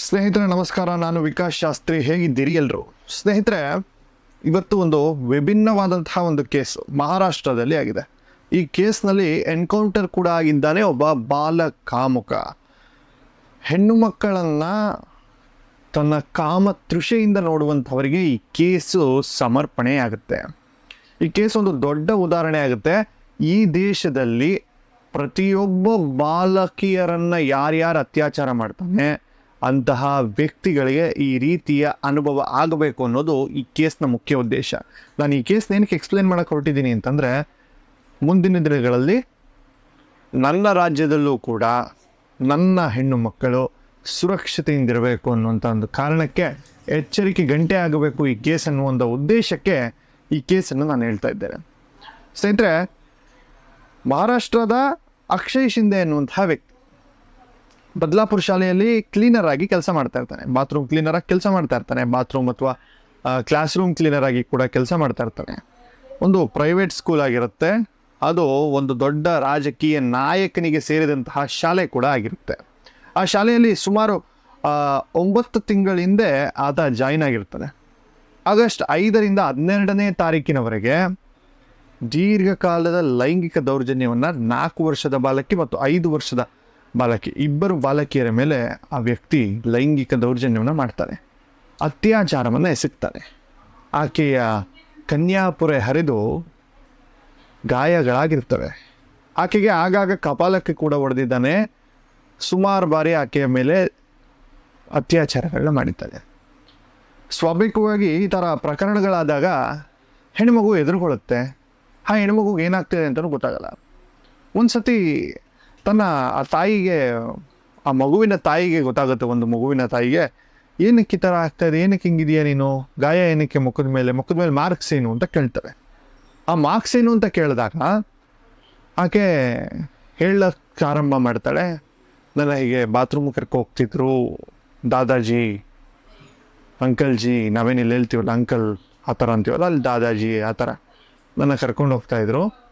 ಸ್ನೇಹಿತರೆ, ನಮಸ್ಕಾರ. ನಾನು ವಿಕಾಸ್ ಶಾಸ್ತ್ರಿ. ಹೇಗಿದ್ದೀರಿ ಎಲ್ಲರೂ ಸ್ನೇಹಿತರೆ, ಇವತ್ತು ಒಂದು ವಿಭಿನ್ನವಾದಂತಹ ಒಂದು ಕೇಸ್ ಮಹಾರಾಷ್ಟ್ರದಲ್ಲಿ ಆಗಿದೆ. ಈ ಕೇಸ್ನಲ್ಲಿ ಎನ್ಕೌಂಟರ್ ಕೂಡ ಆಗಿದ್ದಾನೆ ಒಬ್ಬ ಬಾಲ ಕಾಮುಕ. ಹೆಣ್ಣು ಮಕ್ಕಳನ್ನು ತನ್ನ ಕಾಮ ತೃಷೆಯಿಂದ ನೋಡುವಂಥವರಿಗೆ ಈ ಕೇಸು ಸಮರ್ಪಣೆ ಆಗುತ್ತೆ. ಈ ಕೇಸ್ ಒಂದು ದೊಡ್ಡ ಉದಾಹರಣೆ ಆಗುತ್ತೆ. ಈ ದೇಶದಲ್ಲಿ ಪ್ರತಿಯೊಬ್ಬ ಬಾಲಕಿಯರನ್ನ ಯಾರ್ಯಾರು ಅತ್ಯಾಚಾರ ಮಾಡ್ತಾನೆ ಅಂತಹ ವ್ಯಕ್ತಿಗಳಿಗೆ ಈ ರೀತಿಯ ಅನುಭವ ಆಗಬೇಕು ಅನ್ನೋದು ಈ ಕೇಸ್ನ ಮುಖ್ಯ ಉದ್ದೇಶ. ನಾನು ಈ ಕೇಸ್ನ ಏನಕ್ಕೆ ಎಕ್ಸ್ಪ್ಲೇನ್ ಮಾಡೋಕ್ಕೆ ಹೊರಟಿದ್ದೀನಿ ಅಂತಂದರೆ, ಮುಂದಿನ ದಿನಗಳಲ್ಲಿ ನನ್ನ ರಾಜ್ಯದಲ್ಲೂ ಕೂಡ ನನ್ನ ಹೆಣ್ಣು ಮಕ್ಕಳು ಸುರಕ್ಷತೆಯಿಂದಿರಬೇಕು ಅನ್ನುವಂಥ ಒಂದು ಕಾರಣಕ್ಕೆ ಎಚ್ಚರಿಕೆ ಗಂಟೆ ಆಗಬೇಕು ಈ ಕೇಸ್ ಅನ್ನುವಂಥ ಉದ್ದೇಶಕ್ಕೆ ಈ ಕೇಸನ್ನು ನಾನು ಹೇಳ್ತಾ ಇದ್ದೇನೆ. ಸ್ನೇಹಿತರೆ, ಮಹಾರಾಷ್ಟ್ರದ ಅಕ್ಷಯ್ ಶಿಂದೆ ಅನ್ನುವಂತಹ ವ್ಯಕ್ತಿ ಬದಲಾಪುರ ಶಾಲೆಯಲ್ಲಿ ಕ್ಲೀನರ್ ಆಗಿ ಕೆಲಸ ಮಾಡ್ತಾ ಇರ್ತಾನೆ. ಬಾತ್ರೂಮ್ ಕ್ಲೀನರ್ ಆಗಿ ಕೆಲಸ ಮಾಡ್ತಾ ಇರ್ತಾನೆ. ಬಾತ್ರೂಮ್ ಅಥವಾ ಕ್ಲಾಸ್ ರೂಮ್ ಕ್ಲೀನರ್ ಆಗಿ ಕೂಡ ಕೆಲಸ ಮಾಡ್ತಾ ಇರ್ತಾನೆ. ಒಂದು ಪ್ರೈವೇಟ್ ಸ್ಕೂಲ್ ಆಗಿರುತ್ತೆ. ಅದು ಒಂದು ದೊಡ್ಡ ರಾಜಕೀಯ ನಾಯಕನಿಗೆ ಸೇರಿದಂತಹ ಶಾಲೆ ಕೂಡ ಆಗಿರುತ್ತೆ. ಆ ಶಾಲೆಯಲ್ಲಿ ಸುಮಾರು ಒಂಬತ್ತು ತಿಂಗಳ ಹಿಂದೆ ಆತ ಜಾಯಿನ್ ಆಗಿರ್ತಾನೆ. ಆಗಸ್ಟ್ ಐದರಿಂದ ಹನ್ನೆರಡನೇ ತಾರೀಕಿನವರೆಗೆ ದೀರ್ಘಕಾಲದ ಲೈಂಗಿಕ ದೌರ್ಜನ್ಯವನ್ನು ನಾಲ್ಕು ವರ್ಷದ ಬಾಲಕಿ ಮತ್ತು ಐದು ವರ್ಷದ ಬಾಲಕಿ, ಇಬ್ಬರು ಬಾಲಕಿಯರ ಮೇಲೆ ಆ ವ್ಯಕ್ತಿ ಲೈಂಗಿಕ ದೌರ್ಜನ್ಯವನ್ನು ಮಾಡ್ತಾರೆ. ಅತ್ಯಾಚಾರವನ್ನು ಎಸಗ್ತಾರೆ. ಆಕೆಯ ಕನ್ಯಾಪುರೆ ಹರಿದು ಗಾಯಗಳಾಗಿರ್ತವೆ. ಆಕೆಗೆ ಆಗಾಗ ಕಪಾಲಕ್ಕೆ ಕೂಡ ಹೊಡೆದಿದ್ದಾನೆ ಸುಮಾರು ಬಾರಿ ಆಕೆಯ ಮೇಲೆ ಅತ್ಯಾಚಾರಗಳನ್ನ ಮಾಡಿದ್ದಾರೆ ಸ್ವಾಭಾವಿಕವಾಗಿ ಈ ಥರ ಪ್ರಕರಣಗಳಾದಾಗ ಹೆಣ್ಮಗು ಎದುರುಕೊಳ್ಳುತ್ತೆ ಆ ಹೆಣ್ಮಗುಗೆ ಏನಾಗ್ತಿದೆ ಅಂತಲೂ ಗೊತ್ತಾಗಲ್ಲ. ಒಂದು ಸತಿ ತನ್ನ ಆ ತಾಯಿಗೆ, ಆ ಮಗುವಿನ ತಾಯಿಗೆ ಗೊತ್ತಾಗುತ್ತೆ ಒಂದು ಮಗುವಿನ ತಾಯಿಗೆ, ಏನಕ್ಕೆ ಈ ಥರ ಆಗ್ತಾ ಇದೆ? ಏನಕ್ಕೆ ಹಿಂಗಿದೆಯಾ ನೀನು? ಗಾಯ ಏನಕ್ಕೆ ಮುಖದ ಮೇಲೆ? ಮುಖದ ಮೇಲೆ ಮಾರ್ಕ್ಸ್ ಏನು? ಅಂತ ಕೇಳ್ತಾರೆ. ಆ ಮಾರ್ಕ್ಸ್ ಏನು ಅಂತ ಕೇಳಿದಾಗ, ಆಕೆ ಹೇಳಕ್ಕೆ ಆರಂಭ ಮಾಡ್ತಾಳೆ. ನನ್ನ ಹೀಗೆ ಬಾತ್ರೂಮ್ ಕರ್ಕೊ ಹೋಗ್ತಿದ್ರು. ದಾದಾಜಿ ಅಂಕಲ್ ಜಿ ನಾವೇನಿಲ್ಲಿ ಹೇಳ್ತೀವಲ್ಲ, ಅಂಕಲ್ ಆ ಥರ ಅಂತೀವಲ್ಲ, ಅಲ್ಲಿ ದಾದಾಜಿ ಆ ಥರ ನನ್ನ ಕರ್ಕೊಂಡು ಹೋಗ್ತಾಯಿದ್ರು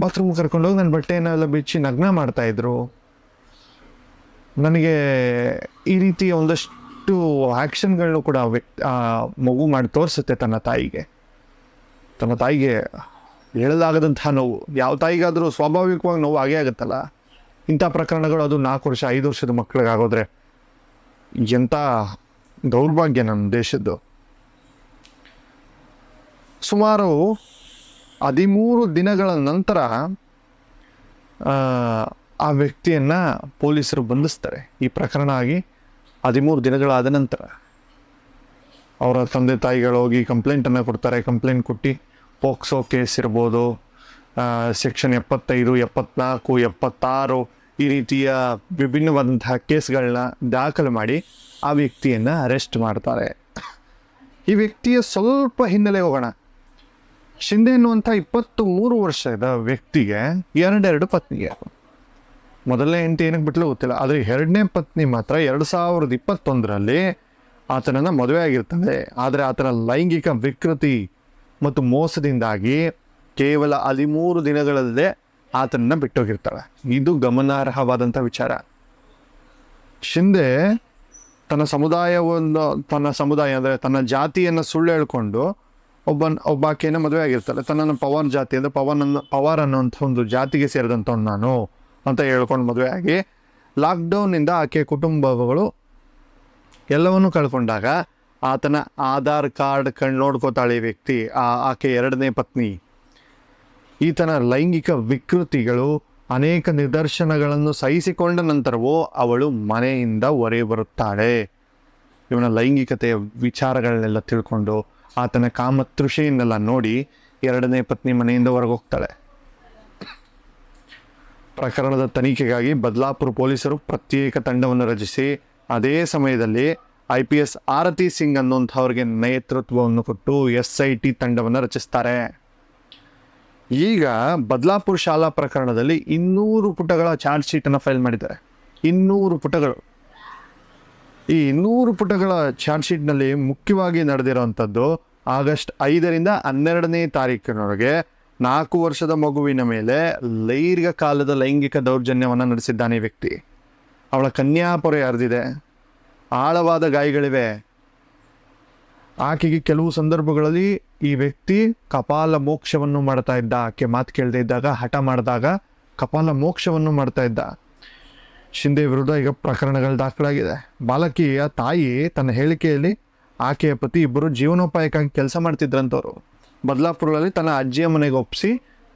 ಬಾತ್ರೂಮ್ ಕರ್ಕೊಂಡೋಗಿ ನನ್ನ ಬಟ್ಟೆನೆಲ್ಲ ಬಿಚ್ಚಿ ನಗ್ನ ಮಾಡ್ತಾಯಿದ್ರು ನನಗೆ ಈ ರೀತಿ ಒಂದಷ್ಟು ಆ್ಯಕ್ಷನ್ಗಳನ್ನು ಕೂಡ ಮಗು ಮಾಡಿ ತೋರಿಸುತ್ತೆ ತನ್ನ ತಾಯಿಗೆ. ತನ್ನ ತಾಯಿಗೆ ಹೇಳಲಾಗದಂತಹ ನೋವು, ಯಾವ ತಾಯಿಗಾದರೂ ಸ್ವಾಭಾವಿಕವಾಗಿ ನೋವು ಆಗೇ ಆಗುತ್ತಲ್ಲ? ಇಂಥ ಪ್ರಕರಣಗಳು ಅದು ನಾಲ್ಕು ವರ್ಷ, ಐದು ವರ್ಷದ ಮಕ್ಕಳಿಗಾಗೋದ್ರೆ ಎಂಥ ದೌರ್ಭಾಗ್ಯ ನಮ್ಮ ದೇಶದ್ದು. ಸುಮಾರು ಹದಿಮೂರು ದಿನಗಳ ನಂತರ ಆ, ವ್ಯಕ್ತಿಯನ್ನು ಪೊಲೀಸರು ಬಂಧಿಸ್ತಾರೆ. ಈ ಪ್ರಕರಣ ಆಗಿ ಹದಿಮೂರು ದಿನಗಳಾದ ನಂತರ. ಅವರ ತಂದೆ ತಾಯಿಗಳು ಹೋಗಿ ಕಂಪ್ಲೇಂಟನ್ನು ಕೊಡ್ತಾರೆ. ಕಂಪ್ಲೇಂಟ್ ಕೊಟ್ಟು ಪೋಕ್ಸೋ ಕೇಸ್ ಇರ್ಬೋದು ಸೆಕ್ಷನ್ ಎಪ್ಪತ್ತೈದು ಎಪ್ಪತ್ನಾಲ್ಕು ಎಪ್ಪತ್ತಾರು ಈ ರೀತಿಯ ವಿಭಿನ್ನವಾದಂತಹ ಕೇಸ್ಗಳನ್ನ ದಾಖಲು ಮಾಡಿ ಆ ವ್ಯಕ್ತಿಯನ್ನು ಅರೆಸ್ಟ್ ಮಾಡ್ತಾರೆ. ಈ ವ್ಯಕ್ತಿಯ ಸ್ವಲ್ಪ ಹಿನ್ನೆಲೆ ಹೋಗೋಣ. ಶಿಂದೆ ಎನ್ನುವಂಥ ಇಪ್ಪತ್ತು ಮೂರು ವರ್ಷದ ವ್ಯಕ್ತಿಗೆ ಎರಡೆರಡು ಪತ್ನಿಗೆ ಮೊದಲನೇ ಹೆಂಡತಿ ಏನಕ್ಕೆ ಬಿಟ್ಟಲು ಗೊತ್ತಿಲ್ಲ, ಆದರೆ ಎರಡನೇ ಪತ್ನಿ ಮಾತ್ರ ಎರಡು ಸಾವಿರದ ಇಪ್ಪತ್ತೊಂದರಲ್ಲಿ ಆತನನ್ನು ಮದುವೆ ಆಗಿರ್ತದೆ. ಆದರೆ ಆತನ ಲೈಂಗಿಕ ವಿಕೃತಿ ಮತ್ತು ಮೋಸದಿಂದಾಗಿ ಕೇವಲ ಹದಿಮೂರು ದಿನಗಳಲ್ಲೇ ಆತನನ್ನು ಬಿಟ್ಟೋಗಿರ್ತಾಳೆ. ಇದು ಗಮನಾರ್ಹವಾದಂಥ ವಿಚಾರ. ಶಿಂದೆ ತನ್ನ ಸಮುದಾಯವನ್ನು, ತನ್ನ ಸಮುದಾಯ ಅಂದರೆ ತನ್ನ ಜಾತಿಯನ್ನು ಸುಳ್ಳು ಹೇಳ್ಕೊಂಡು ಒಬ್ಬ ಒಬ್ಬಾಕೆಯನ್ನು ಮದುವೆ ಆಗಿರ್ತಾರೆ ತನ್ನನ್ನು ಪವನ್ ಜಾತಿ ಅಂದರೆ ಪವನ್ ಅನ್ನೋ ಪವಾರ್ ಅನ್ನೋಂಥ ಒಂದು ಜಾತಿಗೆ ಸೇರಿದಂಥವ್ನು ನಾನು ಅಂತ ಹೇಳ್ಕೊಂಡು ಮದುವೆ ಆಗಿ ಲಾಕ್ಡೌನ್ನಿಂದ ಆಕೆ ಕುಟುಂಬಗಳು ಎಲ್ಲವನ್ನೂ ಕಳ್ಕೊಂಡಾಗ ಆತನ ಆಧಾರ್ ಕಾರ್ಡ್ ಕಣ್ಣು ನೋಡ್ಕೋತಾಳೆ ವ್ಯಕ್ತಿ, ಆ ಆಕೆ ಎರಡನೇ ಪತ್ನಿ. ಈತನ ಲೈಂಗಿಕ ವಿಕೃತಿಗಳು ಅನೇಕ ನಿದರ್ಶನಗಳನ್ನು ಸಹಿಸಿಕೊಂಡ ನಂತರವೂ ಅವಳು ಮನೆಯಿಂದ ಹೊರೆ ಬರುತ್ತಾಳೆ. ಇವನ ಲೈಂಗಿಕತೆಯ ವಿಚಾರಗಳನ್ನೆಲ್ಲ ತಿಳ್ಕೊಂಡು ಆತನ ಕಾಮತೃಷೆಯನ್ನೆಲ್ಲ ನೋಡಿ ಎರಡನೇ ಪತ್ನಿ ಮನೆಯಿಂದ ಹೊರಗೆ ಹೋಗ್ತಾಳೆ ಪ್ರಕರಣದ ತನಿಖೆಗಾಗಿ ಬದಲಾಪುರ ಪೊಲೀಸರು ಪ್ರತ್ಯೇಕ ತಂಡವನ್ನು ರಚಿಸಿ, ಅದೇ ಸಮಯದಲ್ಲಿ I P S Aarti Singh ಅನ್ನುವಂಥವ್ರಿಗೆ ನೇತೃತ್ವವನ್ನು ಕೊಟ್ಟು ಎಸ್ ಐ ಟಿ ತಂಡವನ್ನು ರಚಿಸ್ತಾರೆ. ಈಗ ಬದಲಾಪುರ ಶಾಲಾ ಪ್ರಕರಣದಲ್ಲಿ ಇನ್ನೂರು ಪುಟಗಳ ಚಾರ್ಜ್ ಶೀಟನ್ನು ಫೈಲ್ ಮಾಡಿದ್ದಾರೆ. ಇನ್ನೂರು ಪುಟಗಳು. ಈ ಇನ್ನೂರು ಪುಟಗಳ ಚಾರ್ಜ್ ಶೀಟ್ನಲ್ಲಿ ಮುಖ್ಯವಾಗಿ ನಡೆದಿರುವಂಥದ್ದು ಆಗಸ್ಟ್ ಐದರಿಂದ ಹನ್ನೆರಡನೇ ತಾರೀಕಿನವರೆಗೆ ನಾಲ್ಕು ವರ್ಷದ ಮಗುವಿನ ಮೇಲೆ ದೀರ್ಘ ಕಾಲದ ಲೈಂಗಿಕ ದೌರ್ಜನ್ಯವನ್ನು ನಡೆಸಿದ್ದಾನೆ ವ್ಯಕ್ತಿ. ಅವಳ ಕನ್ಯಾಪೊರೆ ಹರಿದಿದೆ. ಆಳವಾದ ಗಾಯಗಳಿವೆ. ಆಕೆಗೆ ಕೆಲವು ಸಂದರ್ಭಗಳಲ್ಲಿ ಈ ವ್ಯಕ್ತಿ ಕಪಾಲ ಮೋಕ್ಷವನ್ನು ಮಾಡ್ತಾ ಇದ್ದ. ಆಕೆ ಮಾತು ಕೇಳದೇ ಇದ್ದಾಗ, ಹಠ ಮಾಡಿದಾಗ ಕಪಾಲ ಮೋಕ್ಷವನ್ನು ಮಾಡ್ತಾ ಇದ್ದ. ಶಿಂದೆ ವಿರುದ್ಧ ಈಗ ಪ್ರಕರಣಗಳು ದಾಖಲಾಗಿದೆ. ಬಾಲಕಿಯ ತಾಯಿ ತನ್ನ ಹೇಳಿಕೆಯಲ್ಲಿ ಆಕೆಯ ಪತಿ ಇಬ್ಬರು ಜೀವನೋಪಾಯಕ್ಕಾಗಿ ಕೆಲಸ ಮಾಡ್ತಿದ್ರಂಥವ್ರು ಬದಲಾಪುರದಲ್ಲಿ ತನ್ನ ಅಜ್ಜಿಯ ಮನೆಗೆ ಒಪ್ಪಿಸಿ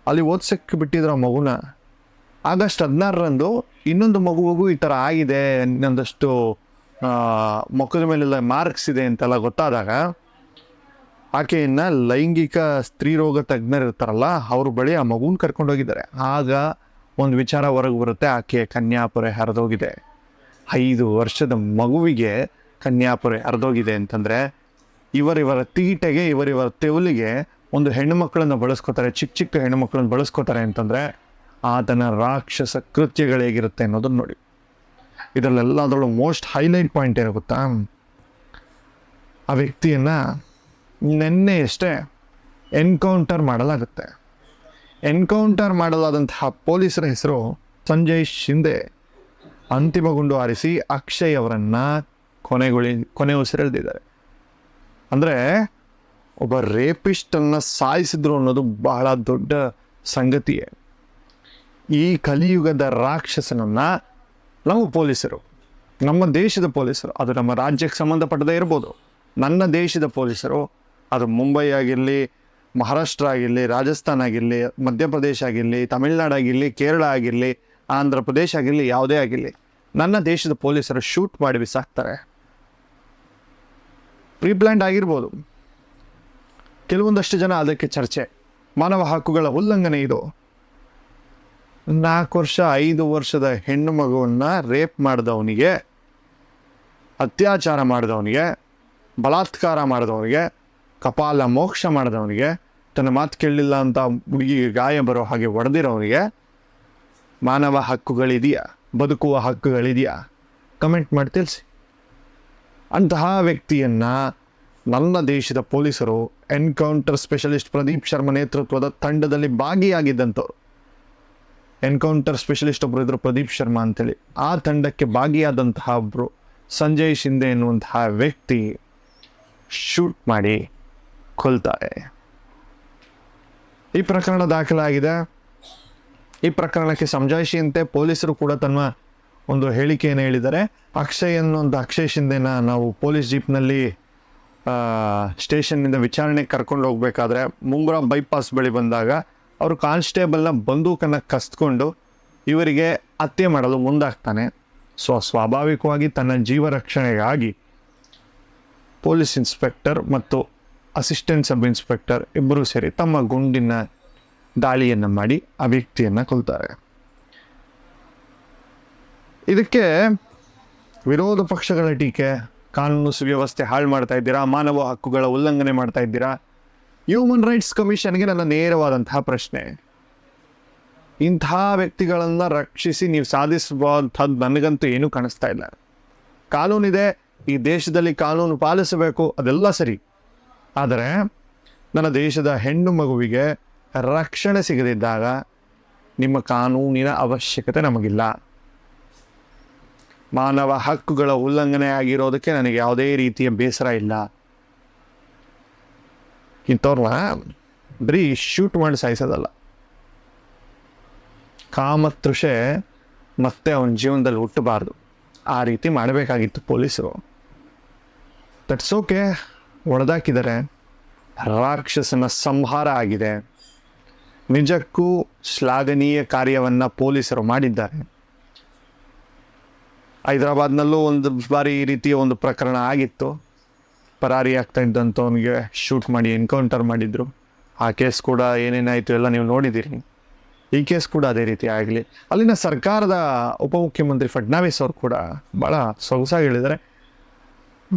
ಅಲ್ಲಿ ಓದ್ಸಕ್ಕೆ ಬಿಟ್ಟಿದ್ರು ಆ ಮಗುನ. ಆಗಸ್ಟ್ ಹದಿನಾರರಂದು ಇನ್ನೊಂದು ಮಗುವಿಗೂ ಈ ಥರ ಆಗಿದೆ ಇನ್ನೊಂದಷ್ಟು ಮಕ್ಕಳ ಮೇಲೆಲ್ಲ ಮಾರ್ಕ್ಸ್ ಇದೆ ಅಂತೆಲ್ಲ ಗೊತ್ತಾದಾಗ ಆಕೆಯನ್ನು ಲೈಂಗಿಕ ಸ್ತ್ರೀರೋಗ ತಜ್ಞರಿರ್ತಾರಲ್ಲ, ಅವ್ರ ಬಳಿ ಆ ಮಗುನ ಕರ್ಕೊಂಡೋಗಿದ್ದಾರೆ. ಆಗ ಒಂದು ವಿಚಾರ ಹೊರಗೆ ಬರುತ್ತೆ, ಆಕೆ ಕನ್ಯಾಪುರೆ ಹರಿದೋಗಿದೆ. ಐದು ವರ್ಷದ ಮಗುವಿಗೆ ಕನ್ಯಾಪುರೆ ಹರಿದೋಗಿದೆ ಅಂತಂದರೆ, ಇವರಿವರ ತೀಟೆಗೆ, ಇವರಿವರ ತೆವಲಿಗೆ ಒಂದು ಹೆಣ್ಣು ಮಕ್ಕಳನ್ನು ಬಳಸ್ಕೋತಾರೆ, ಚಿಕ್ಕ ಚಿಕ್ಕ ಹೆಣ್ಣು ಮಕ್ಕಳನ್ನು ಬಳಸ್ಕೋತಾರೆ ಅಂತಂದರೆ, ಆತನ ರಾಕ್ಷಸ ಕೃತ್ಯಗಳೇಗಿರುತ್ತೆ ಅನ್ನೋದನ್ನ ನೋಡಿ. ಇದರಲ್ಲೆಲ್ಲ ಅದರೊಳಗೆ ಮೋಸ್ಟ್ ಹೈಲೈಟ್ ಪಾಯಿಂಟ್ ಏನು ಗೊತ್ತಾ? ಆ ವ್ಯಕ್ತಿಯನ್ನು ನೆನ್ನೆಯಷ್ಟೇ ಎನ್ಕೌಂಟರ್ ಮಾಡಲಾಗುತ್ತೆ. ಎನ್ಕೌಂಟರ್ ಮಾಡಲಾದಂತಹ ಪೊಲೀಸರ ಹೆಸರು ಸಂಜಯ್ ಶಿಂದೆ. ಅಂತಿಮಗುಂಡು ಆರಿಸಿ ಅಕ್ಷಯ್ ಅವರನ್ನು ಕೊನೆಗೊಳಿ, ಕೊನೆ ಉಸಿರೆಳೆದಿದ್ದಾರೆ ಅಂದರೆ ಒಬ್ಬ ರೇಪಿಸ್ಟನ್ನು ಸಾಯಿಸಿದ್ರು ಅನ್ನೋದು ಬಹಳ ದೊಡ್ಡ ಸಂಗತಿಯೇ. ಈ ಕಲಿಯುಗದ ರಾಕ್ಷಸನನ್ನು ನಾವು ಪೊಲೀಸರು, ನಮ್ಮ ದೇಶದ ಪೊಲೀಸರು, ಅದು ನಮ್ಮ ರಾಜ್ಯಕ್ಕೆ ಸಂಬಂಧಪಟ್ಟದೇ ಇರ್ಬೋದು. ನನ್ನ ದೇಶದ ಪೊಲೀಸರು, ಅದು ಮುಂಬೈ ಆಗಿರಲಿ ಮಹಾರಾಷ್ಟ್ರ ಆಗಿರಲಿ, ರಾಜಸ್ಥಾನ ಆಗಿರಲಿ, ಮಧ್ಯಪ್ರದೇಶ ಆಗಿರಲಿ, ತಮಿಳ್ನಾಡು ಆಗಿರಲಿ, ಕೇರಳ ಆಗಿರಲಿ ಆಂಧ್ರ ಪ್ರದೇಶ ಆಗಿರಲಿ, ಯಾವುದೇ ಆಗಿರಲಿ, ನನ್ನ ದೇಶದ ಪೊಲೀಸರು ಶೂಟ್ ಮಾಡಿ ಬಿಸಾಕ್ತಾರೆ. ಪ್ರೀಪ್ಲ್ಯಾಂಡ್ ಆಗಿರ್ಬೋದು. ಕೆಲವೊಂದಷ್ಟು ಜನ ಅದಕ್ಕೆ ಚರ್ಚೆ. ಮಾನವ ಹಕ್ಕುಗಳ ಉಲ್ಲಂಘನೆ ಇದು. ನಾಲ್ಕು ವರ್ಷ, ಐದು ವರ್ಷದ ಹೆಣ್ಣು ಮಗುವನ್ನು ರೇಪ್ ಮಾಡಿದವನಿಗೆ, ಅತ್ಯಾಚಾರ ಮಾಡಿದವನಿಗೆ, ಬಲಾತ್ಕಾರ ಮಾಡಿದವನಿಗೆ ಕಪಾಲ ಮೋಕ್ಷ ಮಾಡಿದವನಿಗೆ, ತನ್ನ ಮಾತು ಕೇಳಲಿಲ್ಲ ಅಂತ ಹುಡುಗಿಗೆ ಗಾಯ ಬರೋ ಹಾಗೆ ಹೊಡೆದಿರೋವನಿಗೆ, ಮಾನವ ಹಕ್ಕುಗಳಿದೆಯಾ? ಬದುಕುವ ಹಕ್ಕುಗಳಿದೆಯಾ? ಕಮೆಂಟ್ ಮಾಡಿ ತಿಳಿಸಿ. ಅಂತಹ ವ್ಯಕ್ತಿಯನ್ನು ನನ್ನ ದೇಶದ ಪೊಲೀಸರು ಎನ್ಕೌಂಟರ್ ಸ್ಪೆಷಲಿಸ್ಟ್ ಪ್ರದೀಪ್ ಶರ್ಮಾ ನೇತೃತ್ವದ ತಂಡದಲ್ಲಿ ಭಾಗಿಯಾಗಿದ್ದಂಥವ್ರು. ಎನ್ಕೌಂಟರ್ ಸ್ಪೆಷಲಿಸ್ಟ್ ಒಬ್ಬರು ಇದ್ದರು ಪ್ರದೀಪ್ ಶರ್ಮಾ ಅಂತೇಳಿ. ಆ ತಂಡಕ್ಕೆ ಭಾಗಿಯಾದಂತಹ ಒಬ್ಬರು ಸಂಜಯ್ ಶಿಂದೆ ಎನ್ನುವಂತಹ ವ್ಯಕ್ತಿ ಶೂಟ್ ಮಾಡಿ ಕೊಲ್ತಾರೆ ಈ ಪ್ರಕರಣ ದಾಖಲಾಗಿದೆ. ಈ ಪ್ರಕರಣಕ್ಕೆ ಸಮಜಾಯಿಷಿಯಂತೆ ಪೊಲೀಸರು ಕೂಡ ತನ್ನ ಒಂದು ಹೇಳಿಕೆಯನ್ನು ಹೇಳಿದ್ದಾರೆ. ಅಕ್ಷಯ್ ಅನ್ನುವಂಥ ಅಕ್ಷಯ್ ಶಿಂದೆನ ನಾವು ಪೊಲೀಸ್ ಜೀಪ್ನಲ್ಲಿ ಸ್ಟೇಷನ್ನಿಂದ ವಿಚಾರಣೆಗೆ ಕರ್ಕೊಂಡು ಹೋಗ್ಬೇಕಾದ್ರೆ ಮುಂಗುರ ಬೈಪಾಸ್ ಬಳಿ ಬಂದಾಗ ಅವರು ಕಾನ್ಸ್ಟೇಬಲ್ನ ಬಂದೂಕನ್ನು ಕಸ್ಕೊಂಡು ಇವರಿಗೆ ಹತ್ಯೆ ಮಾಡಲು ಮುಂದಾಗ್ತಾನೆ. ಸೊ, ಸ್ವಾಭಾವಿಕವಾಗಿ ತನ್ನ ಜೀವ ರಕ್ಷಣೆಗಾಗಿ ಪೊಲೀಸ್ ಇನ್ಸ್ಪೆಕ್ಟರ್ ಮತ್ತು ಅಸಿಸ್ಟೆಂಟ್ ಸಬ್ ಇನ್ಸ್ಪೆಕ್ಟರ್ ಇಬ್ಬರೂ ಸೇರಿ ತಮ್ಮ ಗುಂಡಿನ ದಾಳಿಯನ್ನು ಮಾಡಿ ಆ ವ್ಯಕ್ತಿಯನ್ನು ಕೊಲ್ತಾರೆ. ಇದಕ್ಕೆ ವಿರೋಧ ಪಕ್ಷಗಳ ಟೀಕೆ, ಕಾನೂನು ಸುವ್ಯವಸ್ಥೆ ಹಾಳು ಮಾಡ್ತಾ ಇದ್ದೀರಾ, ಮಾನವ ಹಕ್ಕುಗಳ ಉಲ್ಲಂಘನೆ ಮಾಡ್ತಾ ಇದ್ದೀರಾ? ಹ್ಯೂಮನ್ ರೈಟ್ಸ್ ಕಮಿಷನ್ಗೆ ನನ್ನ ನೇರವಾದಂತಹ ಪ್ರಶ್ನೆ. ಇಂಥ ವ್ಯಕ್ತಿಗಳನ್ನು ರಕ್ಷಿಸಿ ನೀವು ಸಾಧಿಸುವಂಥದ್ದು ನನಗಂತೂ ಏನೂ ಕಾಣಿಸ್ತಾ ಇಲ್ಲ. ಕಾನೂನಿದೆ, ಈ ದೇಶದಲ್ಲಿ ಕಾನೂನು ಪಾಲಿಸಬೇಕು, ಅದೆಲ್ಲ ಸರಿ. ಆದರೆ ನನ್ನ ದೇಶದ ಹೆಣ್ಣು ಮಗುವಿಗೆ ರಕ್ಷಣೆ ಸಿಗದಿದ್ದಾಗ ನಿಮ್ಮ ಕಾನೂನಿನ ಅವಶ್ಯಕತೆ ನಮಗಿಲ್ಲ. ಮಾನವ ಹಕ್ಕುಗಳ ಉಲ್ಲಂಘನೆ ಆಗಿರೋದಕ್ಕೆ ನನಗೆ ಯಾವುದೇ ರೀತಿಯ ಬೇಸರ ಇಲ್ಲ. ಇಂಥವ್ರನ್ನ ಬರೀ ಶೂಟ್ ಮಾಡಿ ಸಾಯಿಸೋದಲ್ಲ. ಕಾಮತೃಷೆ ಮತ್ತೆ ಅವನ ಜೀವನದಲ್ಲಿ ಹುಟ್ಟಬಾರ್ದು. ಆ ರೀತಿ ಮಾಡಬೇಕಾಗಿತ್ತು ಪೊಲೀಸರು. ದಟ್ಸ್ ಓಕೆ ಹೊಡೆದಾಕಿದ್ದಾರೆ ರಾಕ್ಷಸನ ಸಂಹಾರ ಆಗಿದೆ. ನಿಜಕ್ಕೂ ಶ್ಲಾಘನೀಯ ಕಾರ್ಯವನ್ನು ಪೊಲೀಸರು ಮಾಡಿದ್ದಾರೆ. ಹೈದರಾಬಾದ್ನಲ್ಲೂ ಒಂದು ಬಾರಿ ಈ ರೀತಿಯ ಒಂದು ಪ್ರಕರಣ ಆಗಿತ್ತು. ಪರಾರಿ ಆಗ್ತಾ ಇದ್ದಂಥವನಿಗೆ ಶೂಟ್ ಮಾಡಿ ಎನ್ಕೌಂಟರ್ ಮಾಡಿದ್ರು. ಆ ಕೇಸ್ ಕೂಡ ಏನೇನಾಯಿತು ಎಲ್ಲ ನೀವು ನೋಡಿದ್ದೀರಿ. ಈ ಕೇಸ್ ಕೂಡ ಅದೇ ರೀತಿ ಆಗಲಿ. ಅಲ್ಲಿನ ಸರ್ಕಾರದ ಉಪಮುಖ್ಯಮಂತ್ರಿ ಫಡ್ನಾವಿಸ್ ಅವರು ಕೂಡ ಭಾಳ ಸೊಗಸಾಗಿ ಹೇಳಿದ್ದಾರೆ.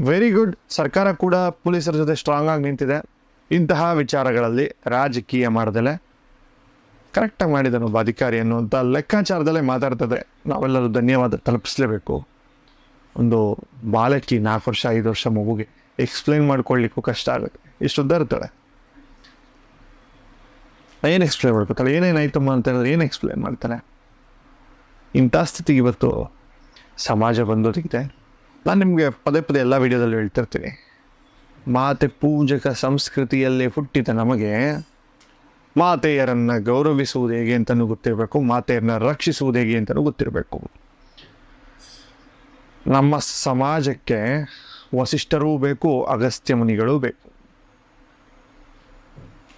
ವೆರಿ ಗುಡ್ ಸರ್ಕಾರ ಕೂಡ ಪೊಲೀಸರ ಜೊತೆ ಸ್ಟ್ರಾಂಗ್ ಆಗಿ ನಿಂತಿದೆ. ಇಂತಹ ವಿಚಾರಗಳಲ್ಲಿ ರಾಜಕೀಯ ಮಾಡ್ದಲೆ ಕರೆಕ್ಟಾಗಿ ಮಾಡಿದನು ಒಬ್ಬ ಅಧಿಕಾರಿ ಅನ್ನುವಂಥ ಲೆಕ್ಕಾಚಾರದಲ್ಲೇ ಮಾತಾಡ್ತದೆ ನಾವೆಲ್ಲರೂ ಧನ್ಯವಾದ ತಲುಪಿಸ್ಲೇಬೇಕು. ಒಂದು ಬಾಲಕಿ ನಾಲ್ಕು ವರ್ಷ, ಐದು ವರ್ಷ ಮಗುಗೆ ಎಕ್ಸ್ಪ್ಲೈನ್ ಮಾಡ್ಕೊಳ್ಳಿಕ್ಕೂ ಕಷ್ಟ ಆಗುತ್ತೆ. ಇಷ್ಟು ಇರ್ತಾಳೆ. ಏನು ಎಕ್ಸ್ಪ್ಲೈನ್ ಮಾಡ್ಕೊತಾಳೆ? ಏನೇನಾಯ್ತಮ್ಮ ಅಂತ ಹೇಳಿದ್ರೆ ಏನು ಎಕ್ಸ್ಪ್ಲೈನ್ ಮಾಡ್ತಾನೆ? ಇಂಥ ಸ್ಥಿತಿಗೆ ಇವತ್ತು ಸಮಾಜ ಬಂದೋದಿಗಿದೆ. ನಾನು ನಿಮಗೆ ಪದೇ ಪದೇ ಎಲ್ಲ ವಿಡಿಯೋದಲ್ಲಿ ಹೇಳ್ತಿರ್ತೀನಿ. ಮಾತೆ ಪೂಜಕ ಸಂಸ್ಕೃತಿಯಲ್ಲಿ ಹುಟ್ಟಿದ ನಮಗೆ ಮಾತೆಯರನ್ನು ಗೌರವಿಸುವುದು ಹೇಗೆ ಅಂತಲೂ ಗೊತ್ತಿರಬೇಕು, ಮಾತೆಯರನ್ನ ರಕ್ಷಿಸುವುದು ಹೇಗೆ ಅಂತಲೂ ಗೊತ್ತಿರಬೇಕು. ನಮ್ಮ ಸಮಾಜಕ್ಕೆ ವಸಿಷ್ಠರೂ ಬೇಕು, ಅಗಸ್ತ್ಯ ಮುನಿಗಳೂ ಬೇಕು.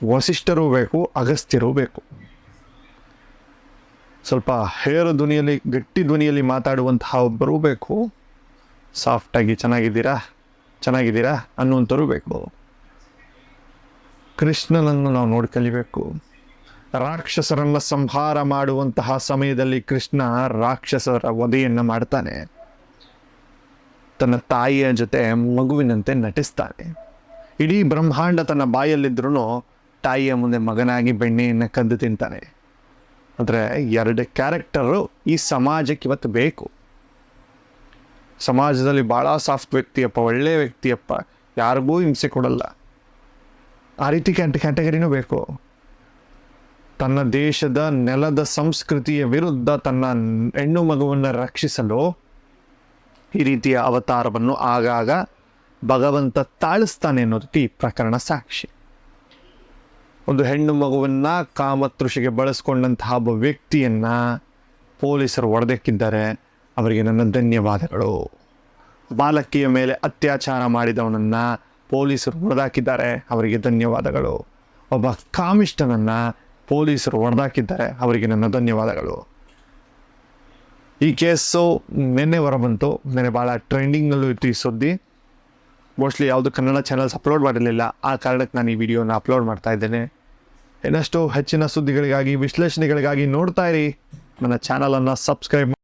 ವಸಿಷ್ಠರೂ ಬೇಕು, ಅಗಸ್ತ್ಯರೂ ಬೇಕು. ಸ್ವಲ್ಪ ಹೇರ ಧ್ವನಿಯಲ್ಲಿ, ಗಟ್ಟಿ ಧ್ವನಿಯಲ್ಲಿ ಮಾತಾಡುವಂತಹ ಒಬ್ಬರೂ ಬೇಕು. ಸಾಫ್ಟಾಗಿ ಚೆನ್ನಾಗಿದ್ದೀರಾ? ಚೆನ್ನಾಗಿದ್ದೀರಾ? ಅನ್ನುವಂಥವ್ರು ಬೇಕು. ಕೃಷ್ಣನನ್ನು ನಾವು ನೋಡಿ ಕಲಿಬೇಕು. ರಾಕ್ಷಸರನ್ನ ಸಂಹಾರ ಮಾಡುವಂತಹ ಸಮಯದಲ್ಲಿ ಕೃಷ್ಣ ರಾಕ್ಷಸರ ವಧೆಯನ್ನು ಮಾಡ್ತಾನೆ. ತನ್ನ ತಾಯಿಯ ಜೊತೆ ಮಗುವಿನಂತೆ ನಟಿಸ್ತಾನೆ. ಇಡೀ ಬ್ರಹ್ಮಾಂಡ ತನ್ನ ಬಾಯಲ್ಲಿದ್ರೂ ತಾಯಿಯ ಮುಂದೆ ಮಗನಾಗಿ ಬೆಣ್ಣೆಯನ್ನು ಕದ್ದು ತಿಂತಾನೆ. ಆದರೆ ಎರಡು ಕ್ಯಾರೆಕ್ಟರು ಈ ಸಮಾಜಕ್ಕೆ ಇವತ್ತು ಬೇಕು. ಸಮಾಜದಲ್ಲಿ ಭಾಳ ಸಾಫ್ಟ್ ವ್ಯಕ್ತಿಯಪ್ಪ, ಒಳ್ಳೆ ವ್ಯಕ್ತಿಯಪ್ಪ. ಯಾರಿಗೂ ಹಿಂಸೆ ಕೊಡಲ್ಲ. ಆ ರೀತಿ ಕ್ಯಾಂಟ್ ಕ್ಯಾಟಗರಿನೂ ಬೇಕು. ತನ್ನ ದೇಶದ ನೆಲದ ಸಂಸ್ಕೃತಿಯ ವಿರುದ್ಧ ತನ್ನ ಹೆಣ್ಣು ಮಗುವನ್ನು ರಕ್ಷಿಸಲು ಈ ರೀತಿಯ ಅವತಾರವನ್ನು ಆಗಾಗ ಭಗವಂತ ತಾಳಿಸ್ತಾನೆ ಅನ್ನೋದಕ್ಕೆ ಈ ಪ್ರಕರಣ ಸಾಕ್ಷಿ. ಒಂದು ಹೆಣ್ಣು ಮಗುವನ್ನು ಕಾಮತೃಷಿಗೆ ಬಳಸ್ಕೊಂಡಂತಹ ಒಬ್ಬ ವ್ಯಕ್ತಿಯನ್ನು ಪೊಲೀಸರು ಹೊಡೆದಕ್ಕಿದ್ದಾರೆ. ಅವರಿಗೆ ನನ್ನ ಧನ್ಯವಾದಗಳು. ಬಾಲಕಿಯ ಮೇಲೆ ಅತ್ಯಾಚಾರ ಮಾಡಿದವನನ್ನು ಪೊಲೀಸರು ಹೊಡೆದಾಕಿದ್ದಾರೆ, ಅವರಿಗೆ ಧನ್ಯವಾದಗಳು. ಒಬ್ಬ ಕಾಮಿಷ್ಟನನ್ನ ಪೊಲೀಸರು ಹೊಡೆದಾಕಿದ್ದಾರೆ, ಅವರಿಗೆ ನನ್ನ ಧನ್ಯವಾದಗಳು. ಈ ಕೇಸು ನಿನ್ನೆ ಹೊರಬಂತು ನೆನ್ನೆ ಭಾಳ ಟ್ರೆಂಡಿಂಗಲ್ಲೂ ಇತ್ತು ಈ ಸುದ್ದಿ. ಮೋಸ್ಟ್ಲಿ ಯಾವುದು ಕನ್ನಡ ಚಾನಲ್ಸ್ ಅಪ್ಲೋಡ್ ಮಾಡಿರಲಿಲ್ಲ. ಆ ಕಾರಣಕ್ಕೆ ನಾನು ಈ ವಿಡಿಯೋನ ಅಪ್ಲೋಡ್ ಮಾಡ್ತಾ ಇದ್ದೇನೆ. ಇನ್ನಷ್ಟು ಹೆಚ್ಚಿನ ಸುದ್ದಿಗಳಿಗಾಗಿ, ವಿಶ್ಲೇಷಣೆಗಳಿಗಾಗಿ ನೋಡ್ತಾ ಇರಿ. ನನ್ನ ಚಾನಲನ್ನು ಸಬ್ಸ್ಕ್ರೈಬ್